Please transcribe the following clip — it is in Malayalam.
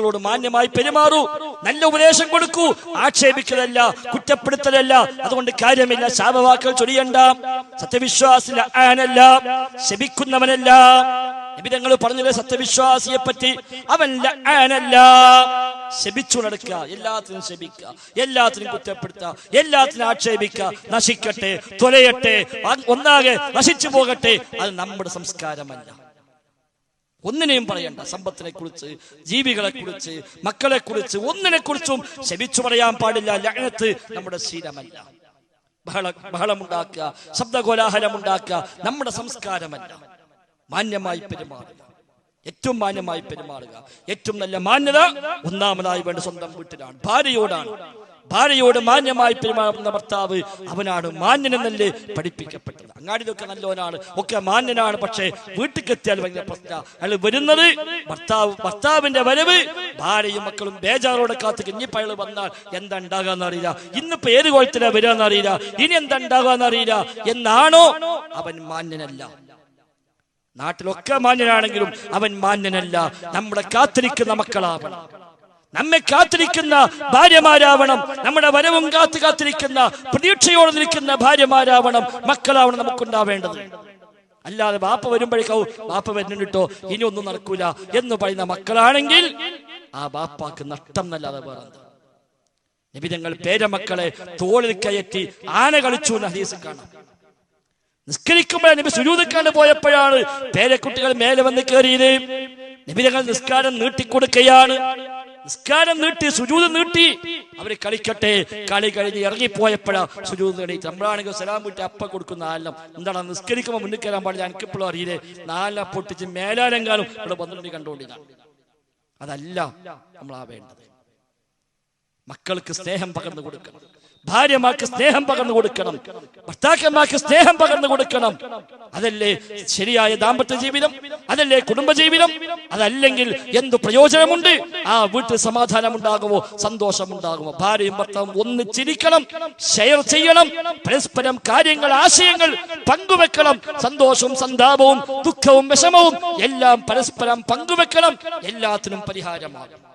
മക്കളോട് മാന്യമായി പെരുമാറൂ. നല്ല ഉപദേശം കൊടുക്കൂ. ആക്ഷേപിക്കലല്ല കുറ്റപ്പെടുത്തലല്ല. അതുകൊണ്ട് കാര്യമില്ല ശാപവാക്കൾ ചൊരിയണ്ട. സത്യവിശ്വാസില ആനല്ല ശപിക്കുന്നവനല്ല. നിബിതങ്ങൾ പറഞ്ഞത് സത്യവിശ്വാസിയെ പറ്റി അവൻ ആനല്ല. ശപിച്ചു നടക്കുക എല്ലാത്തിനും ശപിക്കുക എല്ലാത്തിനും കുറ്റപ്പെടുത്തുക എല്ലാത്തിനും ആക്ഷേപിക്കുക. നശിക്കട്ടെ തൊലയട്ടെ ഒന്നാകെ നശിച്ചു പോകട്ടെ. അത് നമ്മുടെ സംസ്കാരമല്ല. ഒന്നിനെയും പറയണ്ട. സമ്പത്തിനെ കുറിച്ച് ജീവികളെ കുറിച്ച് മക്കളെ കുറിച്ച് ഒന്നിനെ കുറിച്ചും ശപിച്ചു പറയാൻ പാടില്ല. ലഹനത്ത് നമ്മുടെ ശീലമല്ല. ബഹള ബഹളമുണ്ടാക്കുക ശബ്ദകോലാഹലമുണ്ടാക്കുക നമ്മുടെ സംസ്കാരമല്ല. മാന്യമായി പെരുമാറുക. ഏറ്റവും മാന്യമായി പെരുമാറുക. ഏറ്റവും നല്ല മാന്യത ഒന്നാമതായി വേണ്ട സ്വന്തം വീട്ടിലാണ്. ഭാര്യയോടാണ്. ഭാര്യയോട് മാന്യമായി പെരുമാറുന്ന ഭർത്താവ് അവനാണ് മാന്യനെന്നല്ലേ പഠിപ്പിക്കപ്പെട്ടത്. അങ്ങാടിതൊക്കെ നല്ലവനാണ്. ഒക്കെ മാന്യനാണ് പക്ഷേ വീട്ടിലെത്തിയാൽ വലിയ പ്രശ്ന. അയാൾ വരുന്നത് ഭർത്താവ് ഭർത്താവിന്റെ വരവ് ഭാര്യയും മക്കളും ബേജാറോടെ കാത്ത് ഇനിയിപ്പോ വന്നാൽ എന്താ ഉണ്ടാകാന്ന് അറിയില്ല. ഇന്നിപ്പോ ഏത് കോലത്തിലാ വരാന്ന് അറിയില്ല. ഇനി എന്താ ഉണ്ടാകാന്ന് അറിയില്ല. എന്നാണോ? അവൻ മാന്യനല്ല. നാട്ടിലൊക്കെ മാന്യനാണെങ്കിലും അവൻ മാന്യനല്ല. നമ്മളെ കാത്തിരിക്കുന്ന മക്കളാവണം. നമ്മെ കാത്തിരിക്കുന്ന ഭാര്യമാരാവണം നമ്മുടെ വരവും കാത്തു കാത്തിരിക്കുന്ന പ്രതീക്ഷയോടെ നിൽക്കുന്ന ഭാര്യമാരാവണം മക്കളാവണം നമുക്കുണ്ടാവേണ്ടത്. അല്ലാതെ ബാപ്പ വരുമ്പോഴേക്കാവും ബാപ്പ വരുന്നുണ്ടോ ഇനി ഒന്നും നടക്കൂല എന്ന് പറയുന്ന മക്കളാണെങ്കിൽ ആ ബാപ്പാക്ക് നഷ്ടം നല്ലാതെ വേറെ നിബിതങ്ങൾ പേരമക്കളെ തോളിൽ കയറ്റി ആന കളിച്ചു ഹദീസിൽ കാണാം. നിസ്കരിക്കുമ്പോഴാണ് നബി പോയപ്പോഴാണ് പേരക്കുട്ടികൾ മേലെ വന്ന് കയറിയത്. നബിതങ്ങൾ നിസ്കാരം നീട്ടിക്കൊടുക്കുകയാണ്. നിസ്കാരം നീട്ടി സുജൂത് നീട്ടി. അവർ കളിക്കട്ടെ. കളി കഴിഞ്ഞ് ഇറങ്ങിപ്പോയപ്പോഴാ സുജൂത് എണീറ്റ്. നമ്മളാണെങ്കിൽ സലാം വിട്ട് അപ്പ കൊടുക്കുന്ന ആലം. എന്താണ് നിസ്കരിക്കുമ്പോൾ മുന്നിൽ കയറാൻ പാടില്ല. എനിക്കിപ്പോഴും അറിയില്ലേ? നാല പൊട്ടിച്ച് മേലാലെങ്കാലും ഇവിടെ പന്ത്രണ്ട് കണ്ടുകൊണ്ടിരുന്ന അതല്ല നമ്മളാ വേണ്ടത്. മക്കൾക്ക് സ്നേഹം പകർന്നു കൊടുക്കണം. ഭാര്യമാർക്ക് സ്നേഹം പകർന്നു കൊടുക്കണം. ഭർത്താക്കന്മാർക്ക് സ്നേഹം പകർന്നു കൊടുക്കണം. അതല്ലേ ശരിയായ ദാമ്പത്യ ജീവിതം? അതല്ലേ കുടുംബജീവിതം അതല്ലെങ്കിൽ എന്തു പ്രയോജനമുണ്ട്? ആ വീട്ടിൽ സമാധാനം ഉണ്ടാകുമോ സന്തോഷം ഉണ്ടാകുമോ ഭാര്യയും ഭർത്താവും ഒന്ന് ചിരിക്കണം ഷെയർ ചെയ്യണം പരസ്പരം കാര്യങ്ങൾ ആശയങ്ങൾ പങ്കുവെക്കണം. സന്തോഷവും സന്താപവും ദുഃഖവും വിഷമവും എല്ലാം പരസ്പരം പങ്കുവെക്കണം. എല്ലാത്തിനും പരിഹാരമാകും.